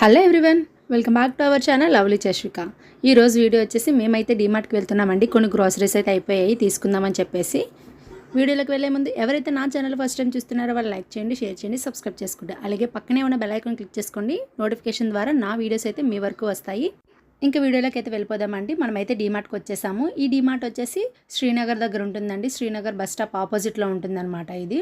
Hello everyone welcome back to our channel lovely Chashvika ఈరోజు video వచ్చేసి మేమైతే డిమార్ట్కి వెళ్తున్నామండి కొన్ని గ్రాసరీస్ అయితే అయిపోయాయి తీసుకుందామని చెప్పేసి. వీడియోలోకి వెళ్ళే ముందు ఎవరైతే నా ఛానల్ ఫస్ట్ టైం చూస్తున్నారో వాళ్ళు లైక్ చేయండి షేర్ చేయండి సబ్స్క్రైబ్ చేసుకోండి అలాగే పక్కనే ఉన్న బెల్ ఐకాన్ క్లిక్ చేసుకోండి నోటిఫికేషన్ ద్వారా నా వీడియోస్ అయితే మీ వరకు వస్తాయి. ఇంకా వీడియోలోకి అయితే వెళ్ళిపోదామండి మనమైతే డీమార్ట్కి వచ్చేసాము. ఈ డీమార్ట్ వచ్చేసి శ్రీనగర్ దగ్గర ఉంటుందండి శ్రీనగర్ బస్ స్టాప్ ఆపోజిట్లో ఉంటుందన్నమాట ఇది.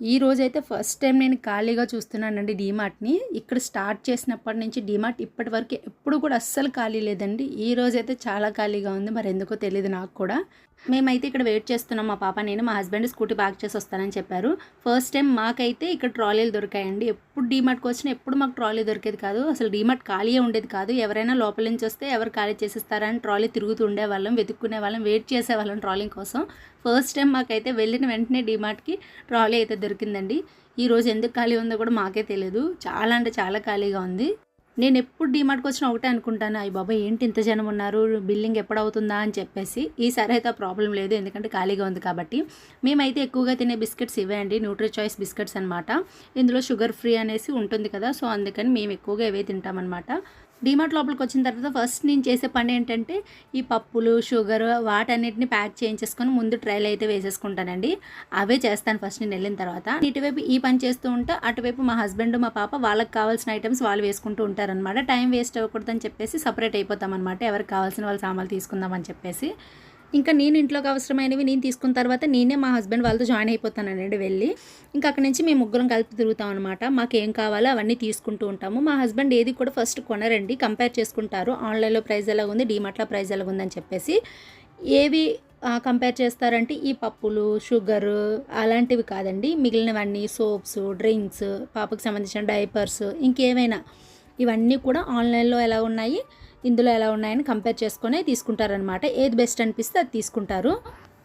ఈ రోజైతే ఫస్ట్ టైం నేను ఖాళీగా చూస్తున్నానండి డీమార్ట్ని ఇక్కడ స్టార్ట్ చేసినప్పటి నుంచి డీమార్ట్ ఇప్పటి వరకు ఎప్పుడు కూడా అస్సలు ఖాళీ లేదండి. ఈ రోజైతే చాలా ఖాళీగా ఉంది. మరి ఎందుకో తెలియదు నాకు కూడా. మేమైతే ఇక్కడ వెయిట్ చేస్తున్నాం. మా పాప నేను మా హస్బెండ్ స్కూటీ పార్క్ చేసి వస్తానని చెప్పారు. ఫస్ట్ టైం మాకైతే ఇక్కడ ట్రాలీలు దొరికాయండి. ఎప్పుడు డీమార్ట్కి వచ్చినా ఎప్పుడు మాకు ట్రాలీ దొరికేది కాదు. అసలు డీమార్ట్ ఖాళీయే ఉండేది కాదు. ఎవరైనా లోపల నుంచి వస్తే ఎవరు ఖాళీ చేసేస్తారని ట్రాలీ తిరుగుతూ ఉండేవాళ్ళం వెతుక్కునే వాళ్ళం వెయిట్ చేసేవాళ్ళం ట్రాలింగ్ కోసం. ఫస్ట్ టైం మాకైతే వెళ్ళిన వెంటనే డీమార్ట్కి ట్రాలీ అయితే దొరికిందండి. ఈ రోజు ఎందుకు ఖాళీ ఉందో కూడా మాకే తెలియదు చాలా అంటే చాలా ఖాళీగా ఉంది. నేను ఎప్పుడు డిమార్ట్కి వచ్చినా ఒకటే అనుకుంటాను. అయ్యి బాబా ఏంటి ఇంత జనం ఉన్నారు? బిల్లింగ్ ఎప్పుడు అవుతుందా అని చెప్పేసి. ఈసారి అయితే ఆ ప్రాబ్లం లేదు. ఎందుకంటే ఖాళీగా ఉంది కాబట్టి. మేమైతే ఎక్కువగా తినే బిస్కెట్స్ ఇవే అండి. న్యూట్రీ చాయిస్ బిస్కెట్స్ అనమాట ఇందులో షుగర్ ఫ్రీ అనేసి ఉంటుంది కదా. సో అందుకని మేము ఎక్కువగా ఇవే తింటామన్నమాట. డీమార్ట్ లోపలికి వచ్చిన తర్వాత ఫస్ట్ నేను చేసే పని ఏంటంటే ఈ పప్పులు షుగర్ వాటన్నిటిని ప్యాక్ చేయించేసుకొని ముందు ట్రైల్ అయితే వేసేసుకుంటానండి. అవే చేస్తాను ఫస్ట్ నేను వెళ్ళిన తర్వాత. ఇటువైపు ఈ పని చేస్తూ ఉంటే అటువైపు మా హస్బెండ్ మా పాప వాళ్ళకి కావాల్సిన ఐటమ్స్ వాళ్ళు వేసుకుంటూ ఉంటారనమాట టైం వేస్ట్ అవ్వకూడదని చెప్పేసి సపరేట్ అయిపోతాం అనమాట ఎవరికి కావాల్సిన వాళ్ళ సామాన్లు తీసుకుందామని చెప్పేసి. ఇంకా నేను ఇంట్లోకి అవసరమైనవి నేను తీసుకున్న తర్వాత నేనే మా హస్బెండ్ వాళ్ళతో జాయిన్ అయిపోతానండి వెళ్ళి. ఇంకా అక్కడి నుంచి మేము ముగ్గురం కలిపి తిరుగుతాం అనమాట మాకు ఏం కావాలో అవన్నీ తీసుకుంటూ ఉంటాము. మా హస్బెండ్ ఏది కూడా ఫస్ట్ కొనరండి. కంపేర్ చేసుకుంటారు. ఆన్లైన్లో ప్రైస్ ఎలా ఉంది డీమార్ట్లో ప్రైస్ ఎలా ఉందని చెప్పేసి. ఏవి కంపేర్ చేస్తారంటే ఈ పప్పులు షుగర్ అలాంటివి కాదండి. మిగిలినవన్నీ సోప్స్ డ్రింక్స్ పాపకు సంబంధించిన డైపర్స్ ఇంకేమైనా. ఇవన్నీ కూడా ఆన్లైన్లో ఎలా ఉన్నాయి? ఇందులో ఎలా ఉన్నాయని కంపేర్ చేసుకొని తీసుకుంటారనమాట ఏది బెస్ట్ అనిపిస్తే అది తీసుకుంటారు.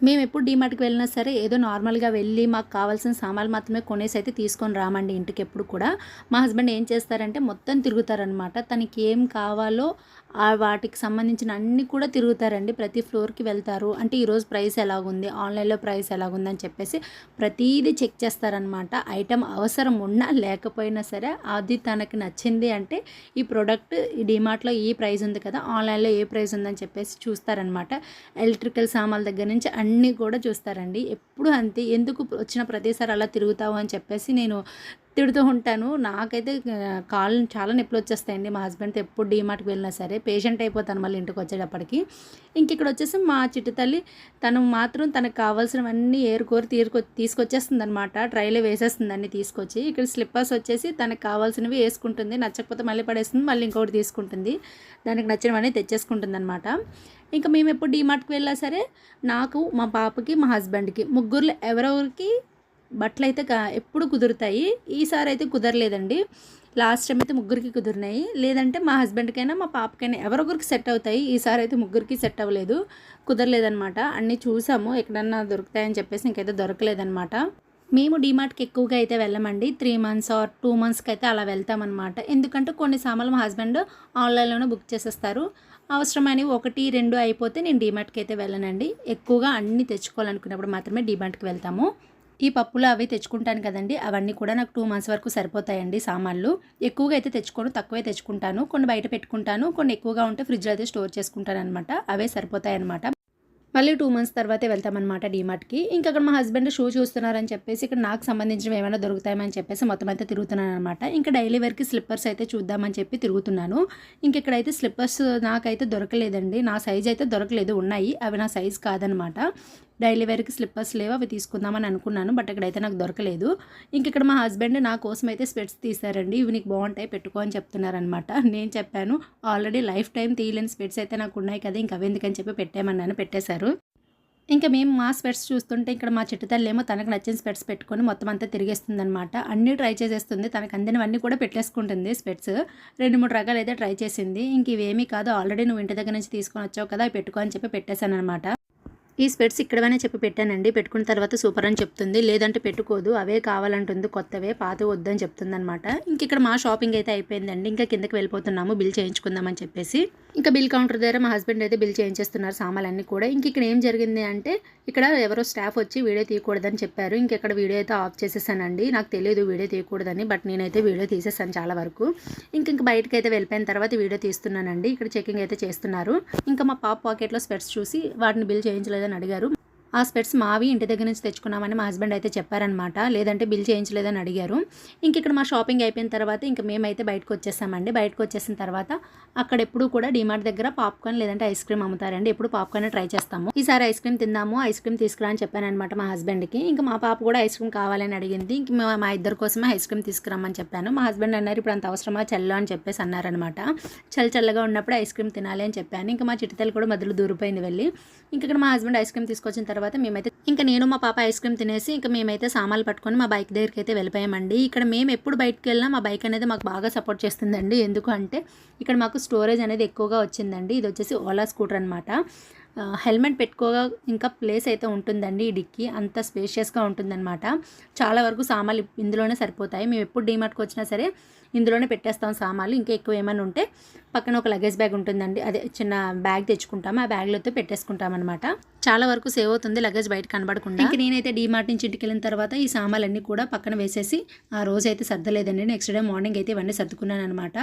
మేము ఎప్పుడు డీమార్ట్కి వెళ్ళినా సరే ఏదో నార్మల్గా వెళ్ళి మాకు కావాల్సిన సామాన్లు మాత్రమే కొనేసి అయితే తీసుకొని రామండి ఇంటికి ఎప్పుడు కూడా. మా హస్బెండ్ ఏం చేస్తారంటే మొత్తం తిరుగుతారనమాట తనకి ఏం కావాలో ఆ వాటికి సంబంధించిన అన్ని కూడా తిరుగుతారండి. ప్రతి ఫ్లోర్కి వెళ్తారు. అంటే ఈరోజు ప్రైస్ ఎలాగుంది? ఆన్లైన్లో ప్రైస్ ఎలాగుందని చెప్పేసి ప్రతిదీ చెక్ చేస్తారనమాట ఐటెం అవసరం ఉన్నా లేకపోయినా సరే అది తనకి నచ్చింది అంటే ఈ ప్రోడక్ట్ ఈ డిమార్ట్లో ఈ ప్రైస్ ఉంది కదా ఆన్లైన్లో ఏ ప్రైస్ ఉందని చెప్పేసి చూస్తారనమాట ఎలక్ట్రికల్ సామాన్ల దగ్గర నుంచి అన్ని కూడా చూస్తారండి. ఎప్పుడు అంతే ఎందుకు వచ్చిన ప్రతిసారి అలా తిరుగుతావు అని చెప్పేసి నేను తిడుతూ ఉంటాను. నాకైతే కాళ్ళు చాలా నొప్పులు వచ్చేస్తాయండి. మా హస్బెండ్తో ఎప్పుడు డీమార్ట్కి వెళ్ళినా సరే పేషెంట్ అయిపోతాను మళ్ళీ ఇంటికి వచ్చేటప్పటికి. ఇంక ఇక్కడ వచ్చేసి మా చిట్టు తల్లి తను మాత్రం తనకు కావాల్సినవన్నీ ఏరుకోరి తీరుకొ తీసుకొచ్చేస్తుంది అనమాట ట్రైలో వేసేస్తుంది అన్ని తీసుకొచ్చి. ఇక్కడ స్లిప్పర్స్ వచ్చేసి తనకు కావాల్సినవి వేసుకుంటుంది. నచ్చకపోతే మళ్ళీ పడేస్తుంది మళ్ళీ ఇంకొకటి తీసుకుంటుంది. దానికి నచ్చినవన్నీ తెచ్చేసుకుంటుంది అనమాట ఇంకా మేము ఎప్పుడు డీమార్ట్కి వెళ్ళినా సరే నాకు మా పాపకి మా హస్బెండ్కి ముగ్గురులో ఎవరెవరికి బట్టలు అయితే ఎప్పుడు కుదురుతాయి. ఈసారి అయితే కుదరలేదండి. లాస్ట్ టైం అయితే ముగ్గురికి కుదిరినాయి. లేదంటే మా హస్బెండ్కైనా మా పాపకైనా ఎవరొకరికి సెట్ అవుతాయి. ఈసారి అయితే ముగ్గురికి సెట్ అవ్వలేదు. కుదరలేదనమాట అన్నీ చూసాము. ఎక్కడన్నా దొరుకుతాయని చెప్పేసి ఇంకైతే దొరకలేదనమాట మేము డిమార్ట్కి ఎక్కువగా అయితే వెళ్ళమండి. త్రీ మంత్స్ ఆర్ టూ మంత్స్కి అయితే అలా వెళ్తామన్నమాట. ఎందుకంటే కొన్ని సామాన్లు మా హస్బెండ్ ఆన్లైన్లోనే బుక్ చేసేస్తారు. అవసరమైనవి ఒకటి రెండు అయిపోతే నేను డిమార్ట్కి అయితే వెళ్ళనండి. ఎక్కువగా అన్నీ తెచ్చుకోవాలనుకున్నప్పుడు మాత్రమే డిమార్ట్కి వెళ్తాము. ఈ పప్పులు అవి తెచ్చుకుంటాను కదండి. అవన్నీ కూడా నాకు టూ మంత్స్ వరకు సరిపోతాయండి సామాన్లు. ఎక్కువగా అయితే తెచ్చుకోను తక్కువే తెచ్చుకుంటాను. కొన్ని బయట పెట్టుకుంటాను కొన్ని ఎక్కువగా ఉంటే ఫ్రిడ్జ్లో అయితే స్టోర్ చేసుకుంటాను అనమాట అవే సరిపోతాయి అనమాట మళ్ళీ టూ మంత్స్ తర్వాతే వెళ్తామన్నమాట డీమార్ట్కి. ఇంకా అక్కడ మా హస్బెండ్ షూ చూస్తున్నారని చెప్పేసి ఇక్కడ నాకు సంబంధించినవి ఏమైనా దొరుకుతాయని చెప్పేసి మొత్తం అయితే తిరుగుతున్నాను అనమాట ఇంకా డైలీ వేర్కి స్లిప్పర్స్ అయితే చూద్దామని చెప్పి తిరుగుతున్నాను. ఇంక ఇక్కడైతే స్లిప్పర్స్ నాకైతే దొరకలేదండి. నా సైజ్ అయితే దొరకలేదు. ఉన్నాయి. అవి నా సైజ్ కాదనమాట డైలీ వేర్కి స్లిప్పర్స్ లేవు అవి తీసుకుందామని అనుకున్నాను బట్ ఇక్కడైతే నాకు దొరకలేదు. ఇంక ఇక్కడ మా హస్బెండ్ నా కోసం అయితే స్పెట్స్ తీసారండి ఇవి నీకు బాగుంటాయి పెట్టుకో అని చెప్తున్నారనమాట నేను చెప్పాను ఆల్రెడీ లైఫ్ టైం తీయలేని స్పెట్స్ అయితే నాకు ఉన్నాయి కదా ఇంకా అవి ఎందుకని చెప్పి పెట్టేమన్నాను పెట్టేశారు. ఇంకా మేము మా స్పెట్స్ చూస్తుంటే ఇక్కడ మా చిట్టు ఏమో తనకు నచ్చిన స్పెట్స్ పెట్టుకొని మొత్తం అంతా తిరిగేస్తుంది అనమాట అన్నీ ట్రై చేసేస్తుంది తనకు అందినవన్నీ కూడా పెట్టేసుకుంటుంది స్పెట్స్. రెండు మూడు రకాలు అయితే ట్రై చేసింది. ఇంక ఇవేమీ కాదు ఆల్రెడీ నువ్వు ఇంటి దగ్గర నుంచి తీసుకొని వచ్చావు కదా అవి పెట్టుకో అని చెప్పి పెట్టేశాను అనమాట ఈ స్పెట్స్ ఇక్కడవనే చెప్పి పెట్టానండి. పెట్టుకున్న తర్వాత సూపర్ అని చెప్తుంది. లేదంటే పెట్టుకోదు. అవే కావాలంటుంది. కొత్తవే పాత వద్దని చెప్తుంది అనమాట ఇంక ఇక్కడ మా షాపింగ్ అయితే అయిపోయిందండి. ఇంకా కిందకి వెళ్ళిపోతున్నాము. బిల్ చేయించుకుందామని చెప్పేసి. ఇంకా బిల్ కౌంటర్ దగ్గర మా హస్బెండ్ అయితే బిల్ చేయించేస్తున్నారు సామాన్లన్నీ కూడా. ఇంక ఇక్కడ ఏం జరిగింది అంటే ఇక్కడ ఎవరో స్టాఫ్ వచ్చి వీడియో తీయకూడదని చెప్పారు. ఇంకెక్కడ వీడియో అయితే ఆఫ్ చేసేసానండి. నాకు తెలియదు వీడియో తీయకూడదని బట్ నేనైతే వీడియో తీసేసాను చాలా వరకు. ఇంక ఇంక బయటకు అయితే వెళ్ళిపోయిన తర్వాత వీడియో తీస్తున్నానండి. ఇక్కడ చెకింగ్ అయితే చేస్తున్నారు. ఇంకా మా పాప పాకెట్లో స్పెట్స్ చూసి వాటిని బిల్ చేయించలేదు చేయించలేదని అడిగారు. ఆ స్పెట్స్ మావి ఇంటి దగ్గర నుంచి తెచ్చుకున్నామని మా హస్బెండ్ అయితే చెప్పారనమాట లేదంటే బిల్ చేయించలేదని అడిగారు. ఇంక ఇక్కడ మా షాపింగ్ అయిపోయిన తర్వాత ఇంక మేమైతే బయటకు వచ్చేసామండి. బయటకు వచ్చేసిన తర్వాత అక్కడ ఎప్పుడు కూడా డిమార్ట్ దగ్గర పాప్కార్న్ లేదంటే ఐస్ క్రీమ్ అమ్ముతారండి. ఎప్పుడు పాప్కార్న్ ట్రై చేస్తాము. ఈసారి ఐస్ క్రీమ్ తిందాము ఐస్ క్రీమ్ తీసుకురా అని చెప్పాను అనమాట మా హస్బెండ్కి. ఇంకా మా పాప కూడా ఐస్ క్రీమ్ కావాలని అడిగింది. ఇంక మా- ఇద్దరు కోసమే ఐస్ క్రీమ్ తీసుకురమ్మని చెప్పాను. మా హస్బెండ్ అన్నారు ఇప్పుడు అంత అవసరమా? చల్ల అని చెప్పేసి అన్నారనమాట చల్ల చల్లగా ఉన్నప్పుడు ఐస్ క్రీమ్ తినాలి అని చెప్పాను. ఇంకా మా చిటితలు కూడా మధ్యలో దూరిపోయింది వెళ్ళి. ఇంక ఇక్కడ మా హస్బెండ్ ఐస్ క్రీమ్ తీసుకొచ్చిన తర్వాత తర్వాత మేమైతే ఇంకా నేను మా పాప ఐస్ క్రీమ్ తినేసి ఇంకా మేమైతే సామాన్లు పట్టుకొని మా బైక్ దగ్గరికి అయితే వెళ్ళిపోయామండి. ఇక్కడ మేము ఎప్పుడు బయటకు వెళ్ళినా మా బైక్ అనేది మాకు బాగా సపోర్ట్ చేస్తుందండి. ఎందుకంటే ఇక్కడ మాకు స్టోరేజ్ అనేది ఎక్కువగా వచ్చిందండి. ఇది వచ్చేసి ఓలా స్కూటర్ అనమాట హెల్మెట్ పెట్టుకోగా ఇంకా ప్లేస్ అయితే ఉంటుందండి ఈ డిక్కి. అంత స్పేషియస్గా ఉంటుందన్నమాట. చాలా వరకు సామాన్లు ఇందులోనే సరిపోతాయి. మేము ఎప్పుడు డీమార్ట్కి వచ్చినా సరే ఇందులోనే పెట్టేస్తాం సామాన్లు. ఇంకా ఎక్కువ ఏమైనా ఉంటే పక్కన ఒక లగేజ్ బ్యాగ్ ఉంటుందండి. అదే చిన్న బ్యాగ్ తెచ్చుకుంటాము. ఆ బ్యాగ్లో అయితే పెట్టేసుకుంటాం అనమాట చాలా వరకు సేవ్ అవుతుంది లగేజ్ బయట కనబడకుండా. ఇంక నేనైతే డీమార్ట్ నుంచి ఇంటికి వెళ్ళిన తర్వాత ఈ సామాన్లన్నీ కూడా పక్కన వేసేసి ఆ రోజు అయితే సర్దలేదండి. నెక్స్ట్ డే మార్నింగ్ అయితే ఇవన్నీ సర్దుకున్నాను అనమాట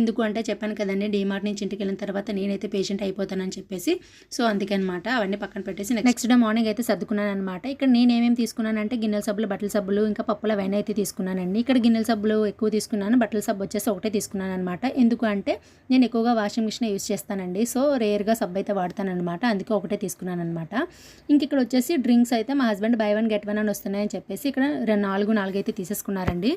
ఎందుకు అంటే చెప్పాను కదండి డీమార్ట్ నుంచి ఇంటికి వెళ్ళిన తర్వాత నేనైతే పేషెంట్ అయిపోతానని చెప్పేసి. సో అందుకనమాట అవన్నీ పక్కన పెట్టేసి నెక్స్ట్ డే మార్నింగ్ అయితే సర్దుకున్నాను అనమాట ఇక్కడ నేను ఏమేమి తీసుకున్నానంటే గిన్నెల సబ్బులు బట్టల సబ్బులు ఇంకా పప్పుల వైన్ అయితే తీసుకున్నానండి. ఇక్కడ గిన్నెల సబ్బులు ఎక్కువ తీసుకున్నాను బట్టల సబ్బు వచ్చేసి ఒకటే తీసుకున్నాను అనమాట ఎందుకు అంటే నేను ఎక్కువగా వాషింగ్ మిషన్ యూస్ చేస్తానండి. సో రేర్గా సబ్బు అయితే వాడతానమాట అందుకే ఒకటే తీసుకున్నాను అనమాట ఇంక ఇక్కడ వచ్చేసి డ్రింక్స్ అయితే మా husband buy one get one అని వస్తున్నాయని చెప్పేసి ఇక్కడ నాలుగు నాలుగు అయితే తీసేసుకున్నారండి.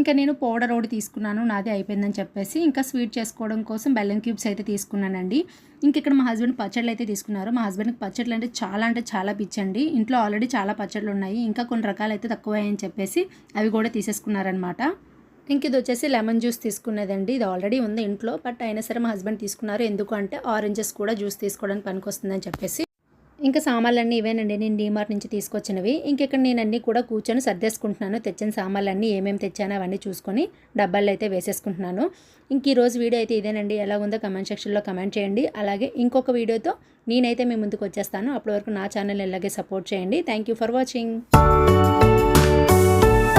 ఇంకా నేను పౌడర్ ఒకటి తీసుకున్నాను. నాది అయిపోయిందని చెప్పేసి ఇంకా స్వీట్ చేసుకోవడం కోసం బెల్లం క్యూబ్స్ అయితే తీసుకున్నానండి. ఇంక ఇక్కడ మా హస్బెండ్ పచ్చళ్ళు అయితే తీసుకున్నారు. మా హస్బెండ్కి పచ్చళ్ళు అంటే చాలా అంటే చాలా పిచ్చండి. ఇంట్లో ఆల్రెడీ చాలా పచ్చళ్ళు ఉన్నాయి. ఇంకా కొన్ని రకాలు అయితే తక్కువ అని చెప్పేసి అవి కూడా తీసేసుకున్నారనమాట ఇంక ఇది వచ్చేసి లెమన్ జ్యూస్ తీసుకునేదండి ఇది ఆల్రెడీ ఉంది ఇంట్లో బట్ అయినా సరే మా హస్బెండ్ తీసుకున్నారు. ఎందుకు అంటే ఆరెంజెస్ కూడా జ్యూస్ తీసుకోవడానికి పనికొస్తుందని చెప్పేసి. ఇంకా సామాన్లన్నీ ఇవేనండి. నేను డీమార్ట్ నుంచి తీసుకొచ్చినవి. ఇంకెక్కడ నేను అన్నీ కూడా కూర్చొని సర్దేసుకుంటున్నాను. తెచ్చిన సామాన్లన్నీ ఏమేమి తెచ్చానో అవన్నీ చూసుకొని డబ్బాల్లో అయితే వేసేసుకుంటున్నాను. ఇంక ఈరోజు వీడియో అయితే ఇదేనండి. ఎలా ఉందో కమెంట్ సెక్షన్లో కమెంట్ చేయండి. అలాగే ఇంకొక వీడియోతో నేనైతే మీ ముందుకు వచ్చేస్తాను. అప్పటి వరకు నా ఛానల్ ఇలాగే సపోర్ట్ చేయండి. Thank you for watching.